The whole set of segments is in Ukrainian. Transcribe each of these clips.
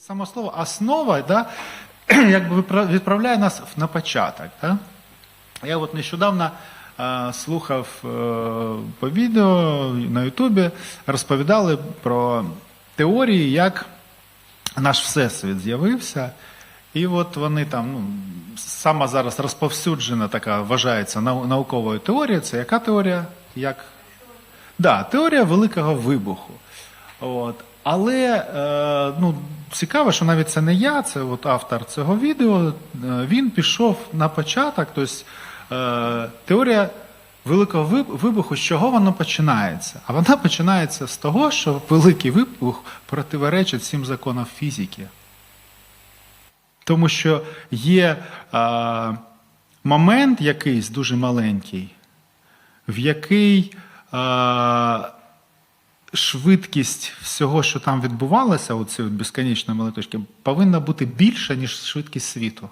Само слово основа, да, якби відправляє нас на початок. Да? Я от нещодавно е, слухав е, по відео на Ютубі, розповідали про теорії, як наш Всесвіт з'явився. І от вони там, ну, сама зараз розповсюджена така вважається науковою теорією. Це яка теорія? Як? Да, теорія великого вибуху. От. Але е, ну, цікаво, що навіть це не я, це от автор цього відео. е, Він пішов на початок. Тобто, е, теорія великого вибуху, з чого воно починається? А вона починається з того, що великий вибух противоречить всім законам фізики. Тому що є е, момент якийсь дуже маленький, в який е, швидкість всього, що там відбувалося, у цій безконечної малиточки, повинна бути більша, ніж швидкість світу.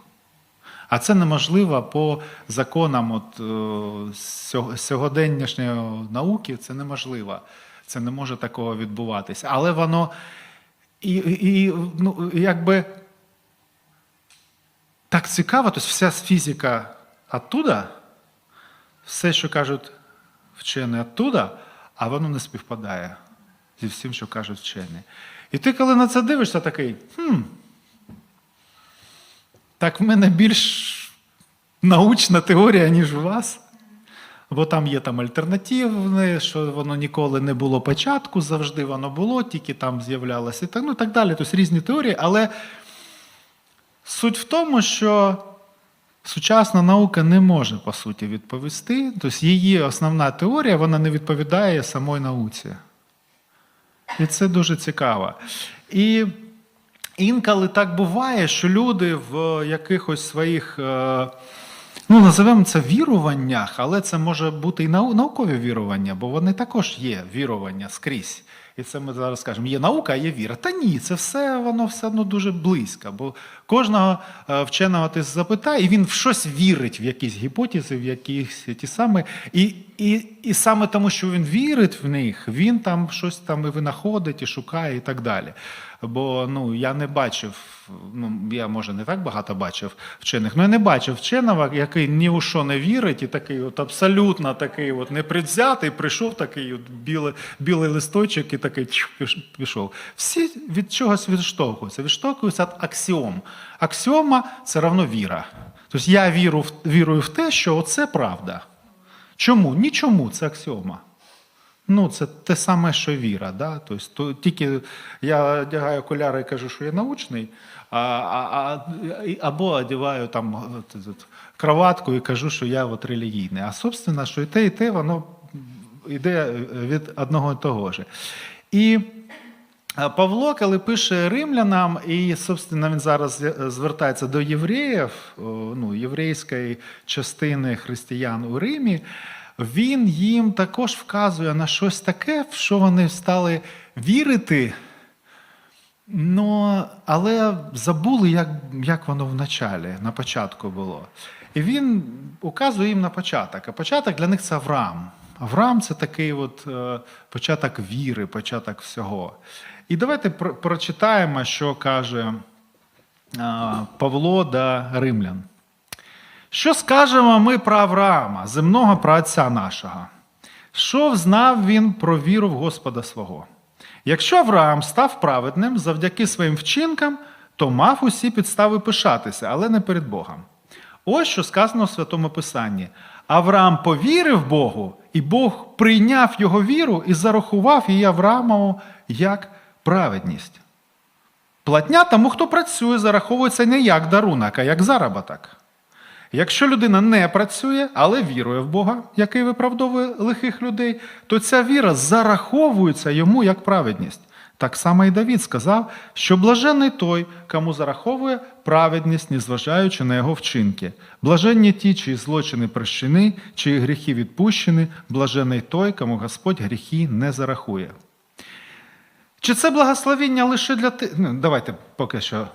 А це неможливо по законам от, е, сьогоденнішньої науки, це неможливо. Це не може такого відбуватися. Але воно і, і ну, якби так цікаво, тобто вся фізика оттуда, все, що кажуть вчені оттуда, а воно не співпадає зі всім, що кажуть вчені. І ти, коли на це дивишся, такий, хм, так в мене більш научна теорія, ніж у вас. Бо там є там альтернативне, що воно ніколи не було початку, завжди воно було, тільки там з'являлося і так, ну, так далі. Тобто різні теорії, але суть в тому, що сучасна наука не може, по суті, відповісти. Тобто її основна теорія вона не відповідає самої науці. І це дуже цікаво. І інколи так буває, що люди в якихось своїх, е, ну, називаємо це віруваннях, але це може бути і наукові вірування, бо вони також є вірування скрізь. І це ми зараз скажемо, є наука, а є віра. Та ні, це все воно все одно дуже близько. Бо кожного е, вченого ти запитай, і він в щось вірить, в якісь гіпотези, в якісь ті самі. І, і, і саме тому, що він вірить в них, він там щось там і винаходить, і шукає, і так далі. Бо ну, я не бачив, ну я може не так багато бачив вчених, але я не бачив вченого, який ні у що не вірить, і такий от абсолютно такий от непредвзятий, прийшов такий от білий, білий листочок і такий пішов. Всі від чогось відштовхуються, відштовхуються від аксіом. Аксіома це равно віра. Тобто я віру, вірую в те, що оце правда. Чому? Нічому, це аксіома. Ну, це те саме, що віра. Да? Тобто, то, тільки я одягаю окуляри і кажу, що я научний, а, а, або одягаю там от, кроватку і кажу, що я от, релігійний. А собственно, що і те, і те, воно йде від одного і того ж. І Павло, коли пише римлянам, і, собственно, він зараз звертається до євреїв, ну, єврейської частини християн у Римі, він їм також вказує на щось таке, в що вони стали вірити, ну, але забули, як, як воно в началі, на початку було. І він указує їм на початок. А початок для них це Авраам. Авраам це такий от, е, початок віри, початок всього. І давайте про- прочитаємо, що каже е, Павло до римлян. Що скажемо ми про Авраама, земного праотця нашого? Що взнав він про віру в Господа свого? Якщо Авраам став праведним завдяки своїм вчинкам, то мав усі підстави пишатися, але не перед Богом. Ось що сказано в Святому Писанні. Авраам повірив Богу, і Бог прийняв його віру і зарахував її Авраамову як праведність. Платня тому, хто працює, зараховується не як дарунок, а як заробіток. Якщо людина не працює, але вірує в Бога, який виправдовує лихих людей, то ця віра зараховується йому як праведність. Так само і Давід сказав, що блаженний той, кому зараховує праведність, незважаючи на його вчинки. Блаженні ті, чиї злочини прощені, чиї гріхи відпущені, блажений той, кому Господь гріхи не зарахує. Чи це благословіння лише для тих? Ну, давайте поки що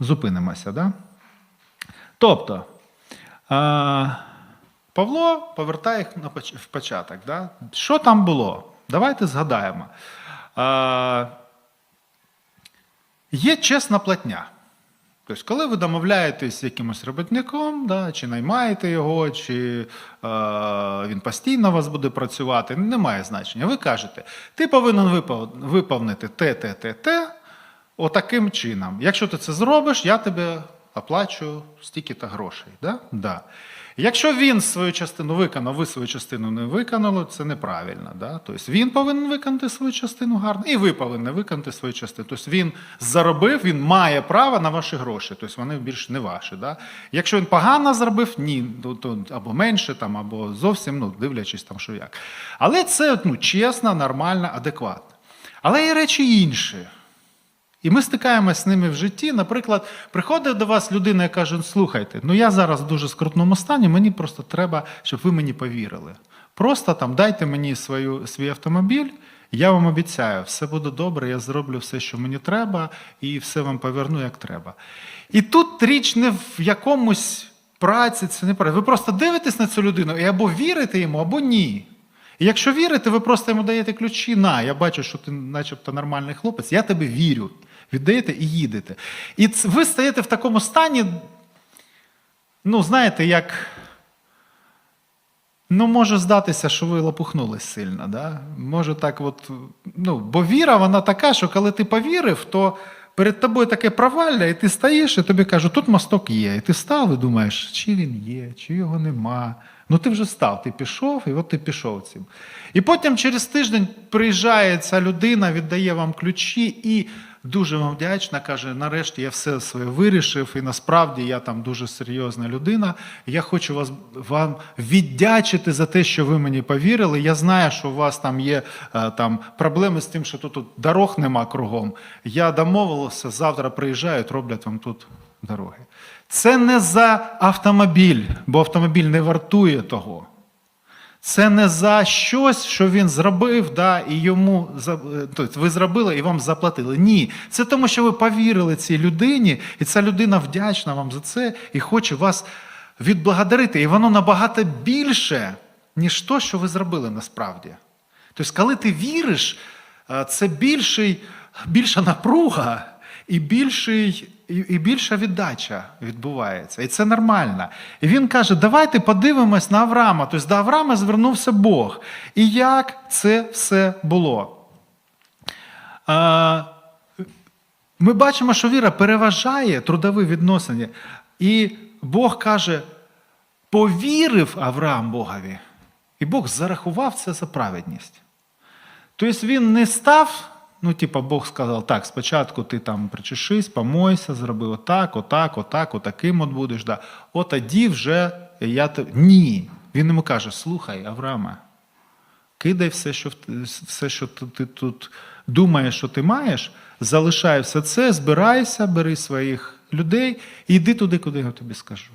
зупинимося. Да? Тобто, Павло повертає їх в початок. Да? Що там було? Давайте згадаємо. Є чесна платня. Тобто, коли ви домовляєтесь з якимось робітником, да, чи наймаєте його, чи е, він постійно у вас буде працювати, немає значення. Ви кажете, ти повинен виповнити те, те, те, те, отаким чином. Якщо ти це зробиш, я тебе оплачу стільки-то грошей. Да? Да. Якщо він свою частину виконав, ви свою частину не виконали, це неправильно. Да? Тобто він повинен виконати свою частину гарно, і ви повинні виконати свою частину. Тобто він заробив, він має право на ваші гроші, тобто вони більш не ваші. Да? Якщо він погано зробив, ні, то або менше, там, або зовсім, ну, дивлячись там, що як. Але це ну, чесно, нормально, адекватно. Але є речі інші. І ми стикаємося з ними в житті. Наприклад, приходить до вас людина і каже: слухайте, ну я зараз в дуже скрутному стані, мені просто треба, щоб ви мені повірили. Просто там дайте мені свою, свій автомобіль, я вам обіцяю, все буде добре, я зроблю все, що мені треба, і все вам поверну, як треба. І тут річ не в якомусь праці, це не праці. Ви просто дивитесь на цю людину і або вірите йому, або ні. І якщо вірите, ви просто йому даєте ключі, на, я бачу, що ти начебто нормальний хлопець, я тебе вірю. Віддаєте і їдете. І ви стаєте в такому стані, ну, знаєте, як. Ну, може здатися, що ви лопухнулись сильно. Да? Може так, от, ну, бо віра, вона така, що коли ти повірив, то перед тобою таке провалля, і ти стаєш, і тобі кажуть, тут мосток є. І ти став і думаєш, чи він є, чи його нема. Ну ти вже став, ти пішов, і от ти пішов цим. І потім через тиждень приїжджає ця людина, віддає вам ключі і дуже вам вдячна, каже: нарешті я все своє вирішив, і насправді я там дуже серйозна людина. Я хочу вас вам віддячити за те, що ви мені повірили. Я знаю, що у вас там є е, там проблеми з тим, що тут, тут дорог нема кругом. Я домовився, завтра приїжджають, роблять вам тут дороги. Це не за автомобіль, бо автомобіль не вартує того. Це не за щось, що він зробив, да, і йому е, тобто ви зробили і вам заплатили. Ні, це тому, що ви повірили цій людині, і ця людина вдячна вам за це і хоче вас відблагодарити. І воно набагато більше, ніж то, що ви зробили насправді. Тобто, коли ти віриш, е, це більший, більша напруга і, більший, і, більша віддача відбувається. І це нормально. І він каже: давайте подивимось на Авраама. Тобто до Авраама звернувся Бог. І як це все було? Ми бачимо, що віра переважає трудові відносини. І Бог каже: повірив Авраам Богові, і Бог зарахував це за праведність. Тобто він не став, ну, типа, Бог сказав, так, спочатку ти там причешись, помойся, зроби отак, отак, отак, отаким от будеш. Да. От тоді вже я те. Ні. Він йому каже: слухай, Авраама, кидай все, що, все, що ти тут думаєш, що ти маєш, залишай все це, збирайся, бери своїх людей і йди туди, куди я тобі скажу.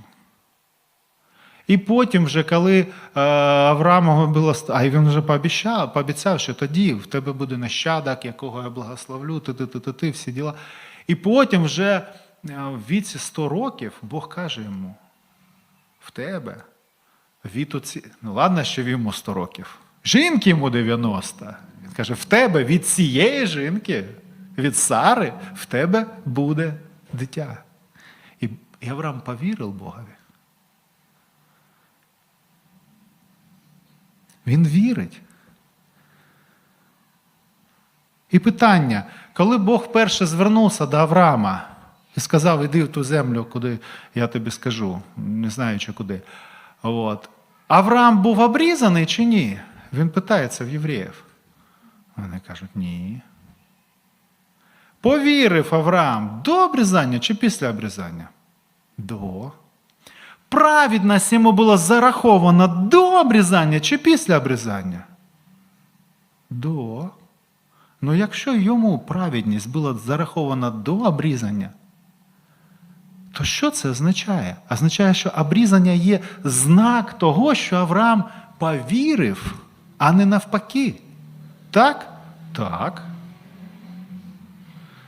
І потім, вже коли е, Авраамова було а він вже пообіцяв, пообіцяв, що тоді в тебе буде нащадок, якого я благословлю, ти, ти, ти, ти, всі діла. І потім вже е, в віці 100 років Бог каже йому: в тебе від оці... Ну, ладно, що йому 100 років. Жінки йому 90. Він каже: в тебе від цієї жінки, від Сари, в тебе буде дитя. І Авраам повірив Богові. Він вірить. І питання, коли Бог перше звернувся до Авраама і сказав, іди в ту землю, куди я тобі скажу, не знаю чи куди. От. Авраам був обрізаний чи ні? Він питається в євреїв. Вони кажуть, ні. Повірив Авраам до обрізання чи після обрізання? До. Праведність йому була зарахована до обрізання чи після обрізання? До. Ну, якщо йому праведність була зарахована до обрізання, то що це означає? Означає, що обрізання є знак того, що Авраам повірив, а не навпаки. Так? Так.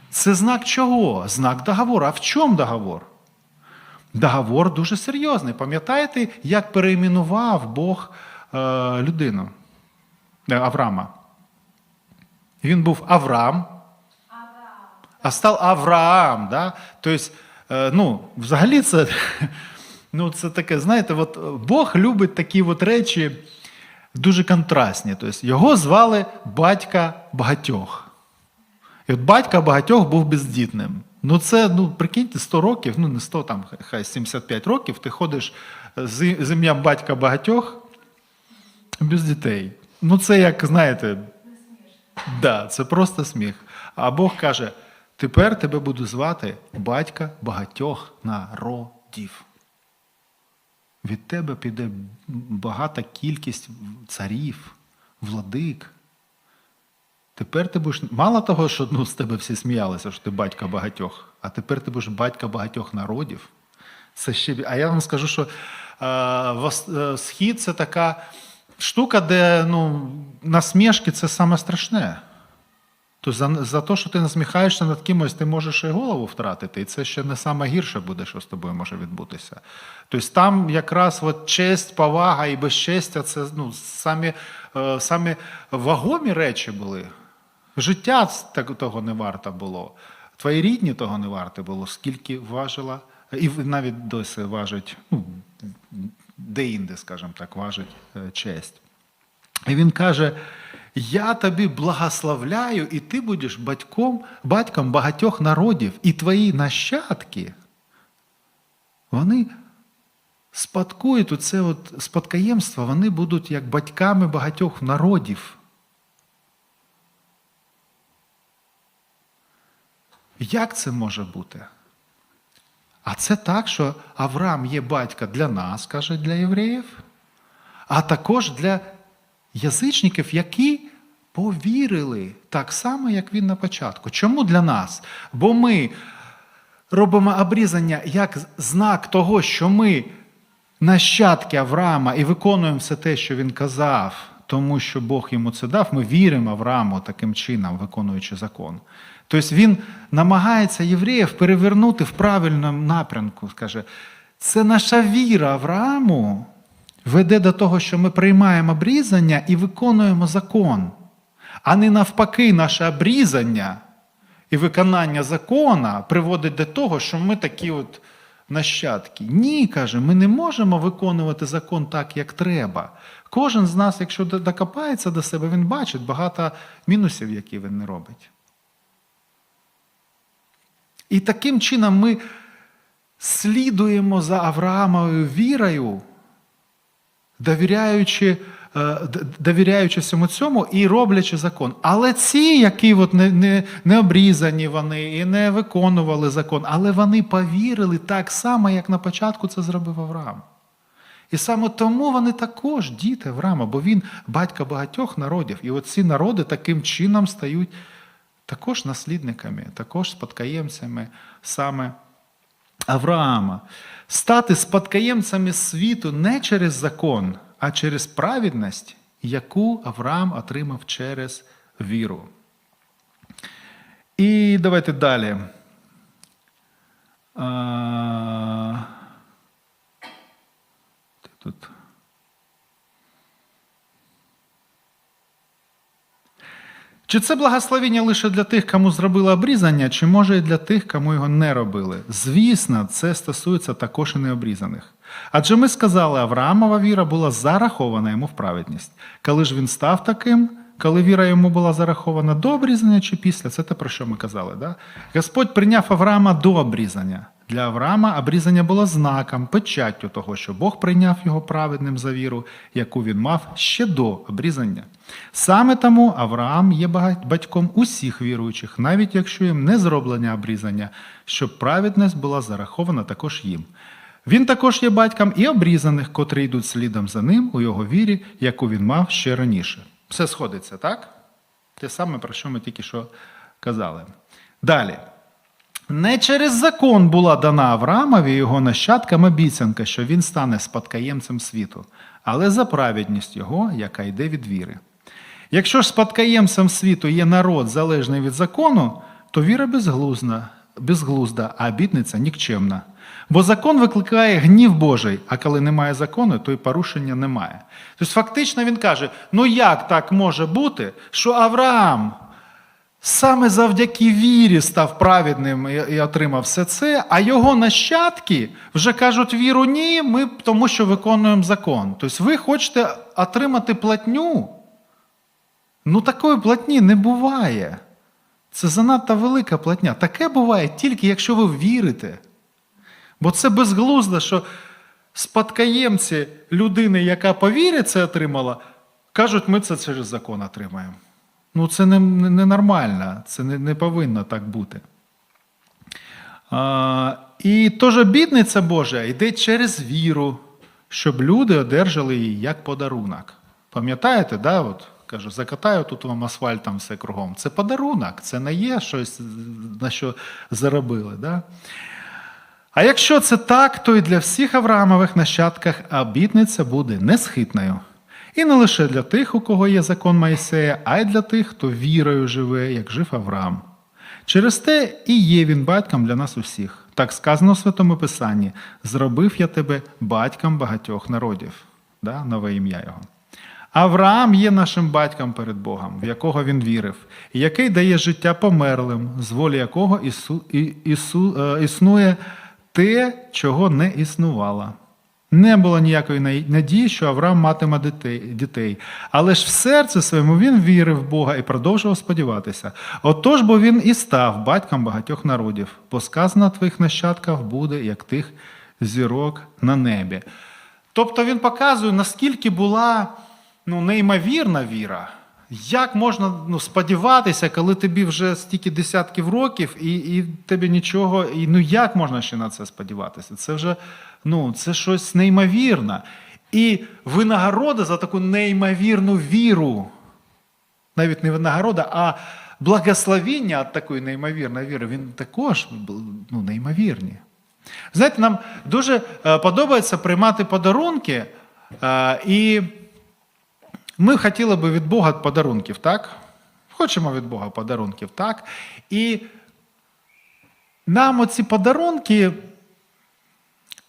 Це знак чого? Знак договору. А в чому договор? Договор дуже серйозний. Пам'ятаєте, як перейменував Бог е, людину е, Авраама? Він був Авраам. а став Авраам. Да? Тобто, е, ну, взагалі це, ну, це таке, знаєте, от Бог любить такі от речі дуже контрастні. Тобто, його звали батька багатьох. І от батька багатьох був бездітним. Ну, це, ну, прикиньте, 100 років, ну не 100, там, хай 75 років, ти ходиш з ім'ям батька багатьох без дітей. Ну, це як, знаєте, да, це просто сміх. А Бог каже: тепер тебе буду звати батька багатьох народів. Від тебе піде багата кількість царів, владик. Тепер ти будеш мало того, що ну, з тебе всі сміялися, що ти батька багатьох, а тепер ти будеш батька багатьох народів. Це ще... А я вам скажу, що е, схід це така штука, де ну, насмішки це саме страшне. Тобто за, за те, що ти насміхаєшся над кимось, ти можеш і голову втратити, і це ще не саме гірше буде, що з тобою може відбутися. Тобто там якраз от честь, повага і безчестя це ну, самі, е, самі вагомі речі були. Життя того не варто було. Твої рідні того не варто було, скільки важила, і навіть досі важить, ну, де-інде, скажімо так, важить е, честь. І він каже: Я тобі благословляю, і ти будеш батьком, батьком багатьох народів, і твої нащадки, вони спадкують оце от спадкоємство, вони будуть як батьками багатьох народів. Як це може бути? А це так, що Авраам є батька для нас, каже, для євреїв, а також для язичників, які повірили так само, як він на початку. Чому для нас? Бо ми робимо обрізання як знак того, що ми нащадки Авраама і виконуємо все те, що він казав, тому що Бог йому це дав. Ми віримо Аврааму таким чином, виконуючи закон. Тобто він намагається євреїв перевернути в правильному напрямку. Скаже, це наша віра Аврааму веде до того, що ми приймаємо обрізання і виконуємо закон, а не навпаки, наше обрізання і виконання закона приводить до того, що ми такі от нащадки. Ні, каже, ми не можемо виконувати закон так, як треба. Кожен з нас, якщо докопається до себе, він бачить багато мінусів, які він не робить. І таким чином ми слідуємо за Авраамовою вірою, довіряючи, е, довіряючи всьому цьому і роблячи закон. Але ці, які от не, не, не обрізані вони і не виконували закон, але вони повірили так само, як на початку це зробив Авраам. І саме тому вони також діти Авраама, бо він батько багатьох народів. І от ці народи таким чином стають також наслідниками, також спадкоємцями саме Авраама. Стати спадкоємцями світу не через закон, а через праведність, яку Авраам отримав через віру. І давайте далі. Тут. Чи це благословення лише для тих, кому зробили обрізання, чи може і для тих, кому його не робили? Звісно, це стосується також і необрізаних. Адже ми сказали, Авраамова віра була зарахована йому в праведність. Коли ж він став таким, коли віра йому була зарахована до обрізання чи після, це те, про що ми казали. Да? Господь прийняв Авраама до обрізання. Для Авраама обрізання було знаком, печаттю того, що Бог прийняв його праведним за віру, яку він мав ще до обрізання. Саме тому Авраам є батьком усіх віруючих, навіть якщо їм не зроблення обрізання, щоб праведність була зарахована також їм. Він також є батьком і обрізаних, котрі йдуть слідом за ним у його вірі, яку він мав ще раніше. Все сходиться, так? Те саме, про що ми тільки що казали. Далі. Не через закон була дана Авраамові його нащадкам обіцянка, що він стане спадкоємцем світу, але за праведність його, яка йде від віри. Якщо ж спадкоємцем світу є народ, залежний від закону, то віра безглузна, безглузда, а обітниця нікчемна. Бо закон викликає гнів Божий, а коли немає закону, то й порушення немає. Тобто, фактично він каже: ну як так може бути, що Авраам саме завдяки вірі став праведним і, отримав все це, а його нащадки вже кажуть віру ні, ми тому що виконуємо закон. Тобто ви хочете отримати платню? Ну такої платні не буває. Це занадто велика платня. Таке буває тільки якщо ви вірите. Бо це безглуздо, що спадкоємці людини, яка по вірі це отримала, кажуть, ми це через закон отримаємо. Ну, це не, не, не це не, не повинно так бути. А, і тож обітниця Божа йде через віру, щоб люди одержали її як подарунок. Пам'ятаєте, да? От, кажу, закатаю тут вам асфальтом все кругом. Це подарунок, це не є щось, на що заробили. Да? А якщо це так, то і для всіх Авраамових нащадках обітниця буде несхитною. І не лише для тих, у кого є закон Моїсея, а й для тих, хто вірою живе, як жив Авраам. Через те і є він батьком для нас усіх. Так сказано в Святому Писанні: зробив я тебе батьком багатьох народів, да? нове ім'я його. Авраам є нашим батьком перед Богом, в якого він вірив, який дає життя померлим, з волі якого ісу, і, ісу, е, існує те, чого не існувало. Не було ніякої надії, що Авраам матиме дітей. Але ж в серці своєму він вірив в Бога і продовжував сподіватися. Отож, бо він і став батьком багатьох народів, бо сказано твоїх нащадках буде, як тих зірок на небі. Тобто він показує, наскільки була ну, неймовірна віра. Як можна ну, сподіватися, коли тобі вже стільки десятків років, і, і тобі нічого, і ну як можна ще на це сподіватися? Це вже ну, це щось неймовірне. І винагорода за таку неймовірну віру, навіть не винагорода, а благословіння від такої неймовірної віри, він також ну, неймовірні. Знаєте, нам дуже е, подобається приймати подарунки, е, і ми хотіли би від Бога подарунків, так? Хочемо від Бога подарунків, так? І нам оці подарунки,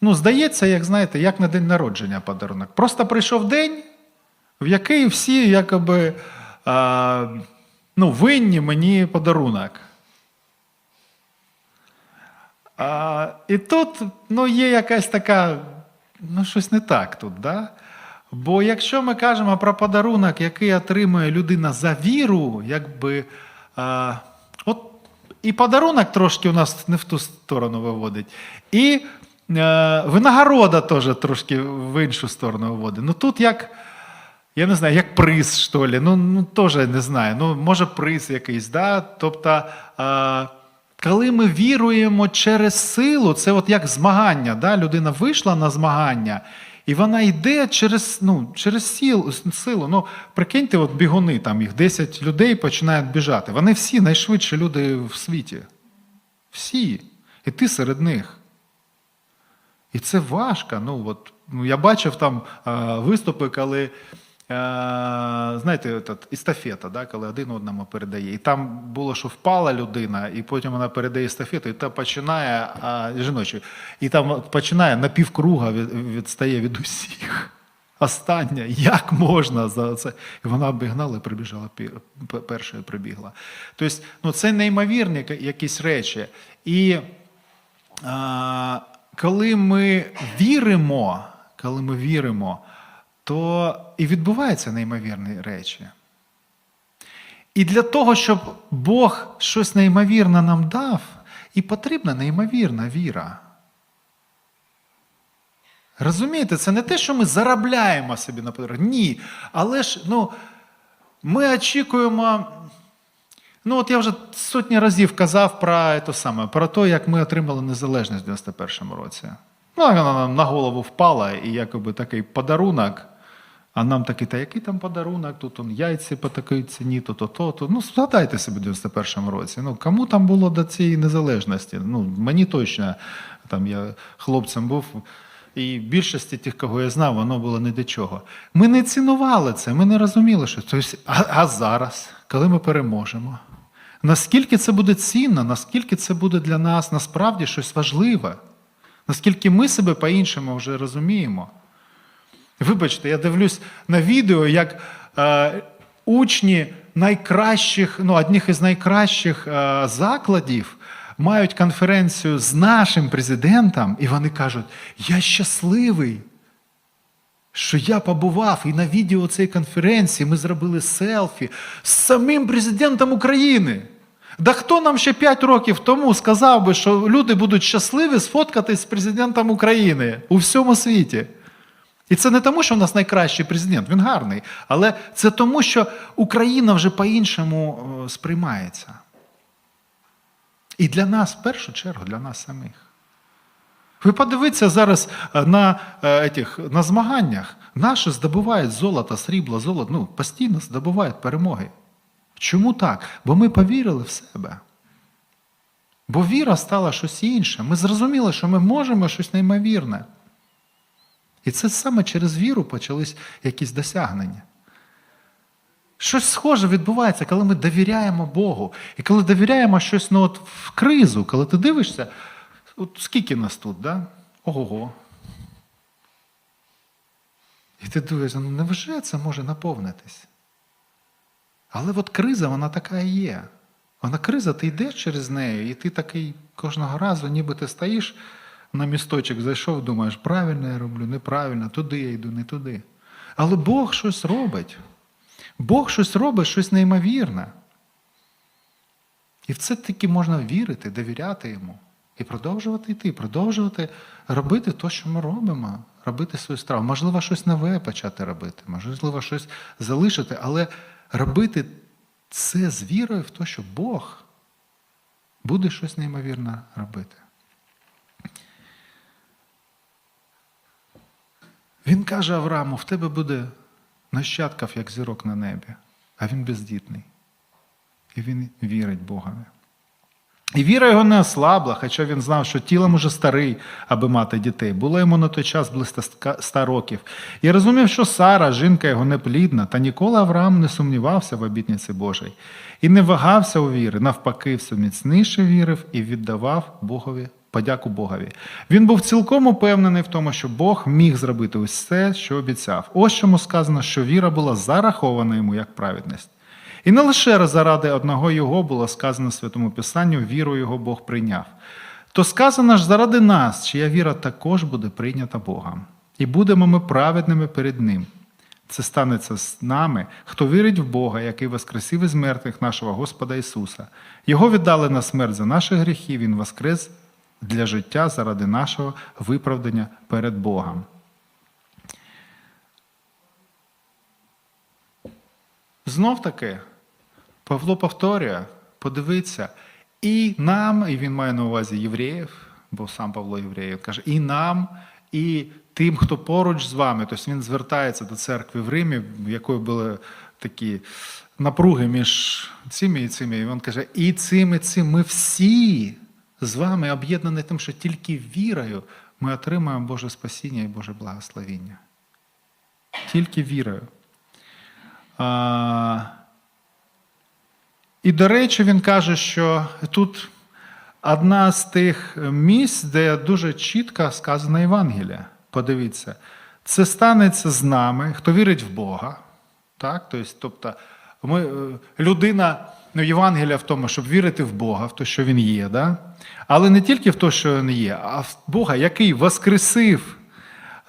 ну, здається, як знаєте, як на день народження подарунок. Просто прийшов день, в який всі якоби а, ну, винні мені подарунок. А, і тут ну, є якась така, ну, щось не так тут, да? Бо якщо ми кажемо про подарунок, який отримує людина за віру, якби. А, от і подарунок трошки у нас не в ту сторону виводить, і е, винагорода теж трошки в іншу сторону виводить. Ну тут як. Я не знаю, як приз, що ли. Ну, ну теж не знаю. Ну, може, приз якийсь, да? Тобто, е, коли ми віруємо через силу, це от як змагання. Да? Людина вийшла на змагання, і вона йде через, ну, через сил, силу. Ну, прикиньте, от бігуни, там їх 10 людей починають біжати. Вони всі найшвидші люди в світі. Всі. І ти серед них. І це важко. Ну, от, ну, я бачив там виступи, коли. Е, Знаєте, естафета, да, коли один одному передає. І там було, що впала людина, і потім вона передає естафету, і та починає а, жіночі, і там починає на півкруга відстає від усіх. Остання, як можна за це? І вона обігнала і прибіжала першою прибігла. Тобто, ну, це неймовірні якісь речі. І а, коли ми віримо, коли ми віримо, то і відбуваються неймовірні речі. І для того, щоб Бог щось неймовірне нам дав, і потрібна неймовірна віра. Розумієте, це не те, що ми заробляємо собі на подарунок. Ні. Але ж ну, ми очікуємо. Ну, от я вже сотні разів казав про те саме, про те, як ми отримали незалежність в 91-му році. Ну, вона нам на голову впала, і якоби такий подарунок. А нам такий, та який там подарунок, тут он яйці по такій ціні, то то то то. Ну, згадайте собі в 91-му році. Ну, кому там було до цієї незалежності? Ну, мені точно, там я хлопцем був, і більшості тих, кого я знав, воно було не до чого. Ми не цінували це, ми не розуміли, що тобто, а, а зараз, коли ми переможемо, наскільки це буде цінно, наскільки це буде для нас насправді щось важливе, наскільки ми себе по-іншому вже розуміємо. Вибачте, я дивлюсь на відео, як е, учні найкращих, ну, одних із найкращих е, закладів мають конференцію з нашим президентом, і вони кажуть: Я щасливий, що я побував і на відео цієї конференції ми зробили селфі з самим президентом України. Да хто нам ще 5 років тому сказав би, що люди будуть щасливі сфоткатись з президентом України у всьому світі? І це не тому, що в нас найкращий президент, він гарний, але це тому, що Україна вже по-іншому е, сприймається. І для нас, в першу чергу, для нас самих. Ви подивіться зараз е, на, е, етих, на змаганнях. Наші здобувають золото, срібло, золото, ну, постійно здобувають перемоги. Чому так? Бо ми повірили в себе. Бо віра стала щось інше. Ми зрозуміли, що ми можемо щось неймовірне. І це саме через віру почались якісь досягнення. Щось схоже відбувається, коли ми довіряємо Богу. І коли довіряємо щось ну, от в кризу, коли ти дивишся, от скільки нас тут, да? Ого. І ти думаєш, ну невже це може наповнитись? Але от криза, вона така і є. Вона криза, ти йдеш через неї, і ти такий кожного разу, ніби ти стоїш на місточок, зайшов, думаєш, правильно я роблю, неправильно, туди я йду, не туди. Але Бог щось робить. Бог щось робить, щось неймовірне. І в це таки можна вірити, довіряти йому. І продовжувати йти, продовжувати робити те, що ми робимо, робити свою справу. Можливо, щось нове почати робити, можливо, щось залишити, але робити це з вірою в те, що Бог буде щось неймовірне робити. Він каже Аврааму, в тебе буде нащадків, як зірок на небі, а він бездітний. І він вірить Богові. І віра його не ослабла, хоча він знав, що тілом уже старий, аби мати дітей. Було йому на той час близько ста років. І розумів, що Сара, жінка його неплідна, та ніколи Авраам не сумнівався в обітниці Божій. І не вагався у віри, навпаки, все міцніше вірив і віддавав Богові подяку Богові. Він був цілком упевнений в тому, що Бог міг зробити усе, що обіцяв. Ось чому сказано, що віра була зарахована йому як праведність. І не лише заради одного його було сказано в Святому Писанню, віру його Бог прийняв. То сказано ж заради нас, чия віра також буде прийнята Богом. І будемо ми праведними перед Ним. Це станеться з нами, хто вірить в Бога, який воскресив із мертвих нашого Господа Ісуса. Його віддали на смерть за наші гріхи, Він воскрес для життя заради нашого виправдання перед Богом. Знов таки, Павло повторює, подивиться, і нам, і він має на увазі євреїв, бо сам Павло євреїв, каже, і нам, і тим, хто поруч з вами. Тобто він звертається до церкви в Римі, в якої були такі напруги між цими і цими. І він каже, і цим, і цим ми всі з вами об'єднані тим, що тільки вірою ми отримаємо Боже спасіння і Боже благословіння. Тільки вірою. А, І, до речі, він каже, що тут одна з тих місць, де дуже чітко сказано Євангелія. Подивіться, це станеться з нами, хто вірить в Бога. Так? Тобто, ми, людина, ну, Євангелія в тому, щоб вірити в Бога, в те, що Він є. Да? Але не тільки в те, що Він є, а в Бога, який воскресив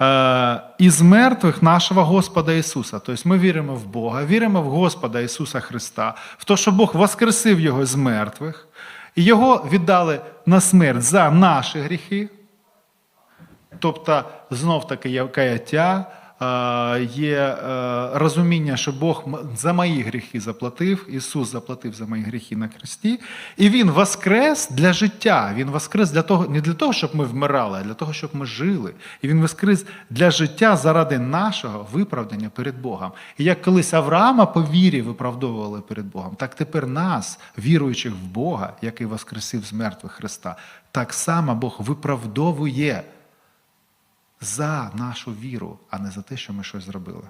е, із мертвих нашого Господа Ісуса. Тобто ми віримо в Бога, віримо в Господа Ісуса Христа, в те, що Бог воскресив Його з мертвих, і Його віддали на смерть за наші гріхи. Тобто, знов таки каяття, є розуміння, що Бог за мої гріхи заплатив, Ісус заплатив за мої гріхи на хресті, і Він воскрес для життя. Він воскрес для того, не для того, щоб ми вмирали, а для того, щоб ми жили. І Він воскрес для життя заради нашого виправдання перед Богом. І як колись Авраама по вірі виправдовували перед Богом, так тепер нас, віруючих в Бога, який воскресив з мертвих Христа, так само Бог виправдовує за нашу віру, а не за те, що ми щось зробили.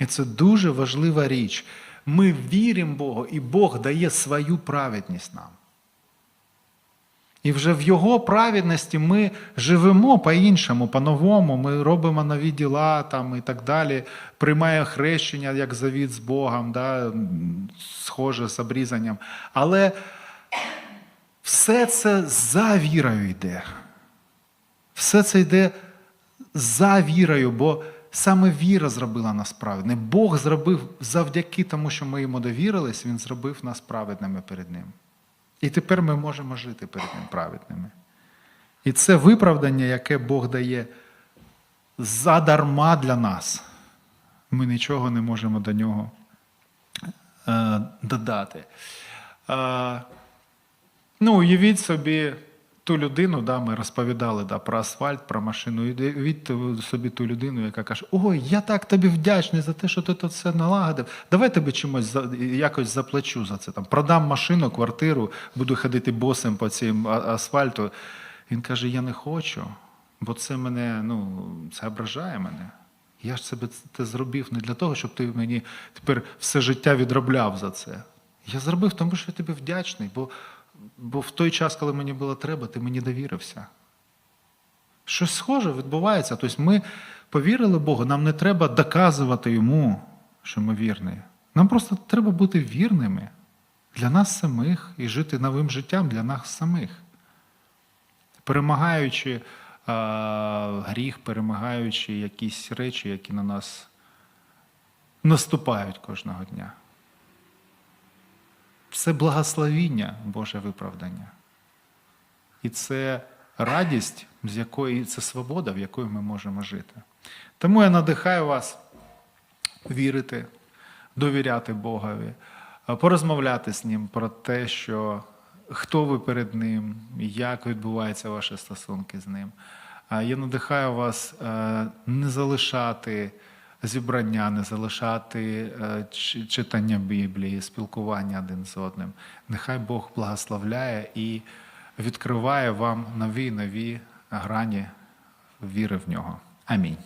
І це дуже важлива річ. Ми віримо Богу, і Бог дає свою праведність нам. І вже в Його праведності ми живемо по-іншому, по-новому. Ми робимо нові діла там, і так далі. Приймає хрещення як завіт з Богом, да, схоже з обрізанням. Але все це за вірою йде. Все це йде за вірою, бо саме віра зробила нас праведними. Бог зробив завдяки тому, що ми йому довірились, Він зробив нас праведними перед Ним. І тепер ми можемо жити перед Ним праведними. І це виправдання, яке Бог дає задарма для нас. Ми нічого не можемо до нього е, додати. Е, ну, уявіть собі ту людину, да, ми розповідали да, про асфальт, про машину. І Уявіть собі ту людину, яка каже: Ой, я так тобі вдячний за те, що ти тут все налагодив. Давай тобі чимось якось заплачу за це. Там, продам машину, квартиру, буду ходити босим по цим асфальту. Він каже: Я не хочу, бо це мене, ну, це ображає мене. Я ж себе це зробив не для того, щоб ти мені тепер все життя відробляв за це. Я зробив, тому що я тобі вдячний, бо, бо в той час, коли мені було треба, ти мені довірився. Щось схоже відбувається. Тобто ми повірили Богу, нам не треба доказувати йому, що ми вірні. Нам просто треба бути вірними для нас самих і жити новим життям для нас самих перемагаючи а, гріх, перемагаючи якісь речі, які на нас наступають кожного дня. Це благословіння Боже виправдання. І це радість, з якої це свобода, в якої ми можемо жити. Тому я надихаю вас вірити, довіряти Богові, порозмовляти з Ним про те, що хто ви перед Ним, як відбуваються ваші стосунки з Ним. Я надихаю вас е, не залишати зібрання, не залишати е, читання Біблії, спілкування один з одним. Нехай Бог благословляє і відкриває вам нові нові грані віри в нього. Амінь.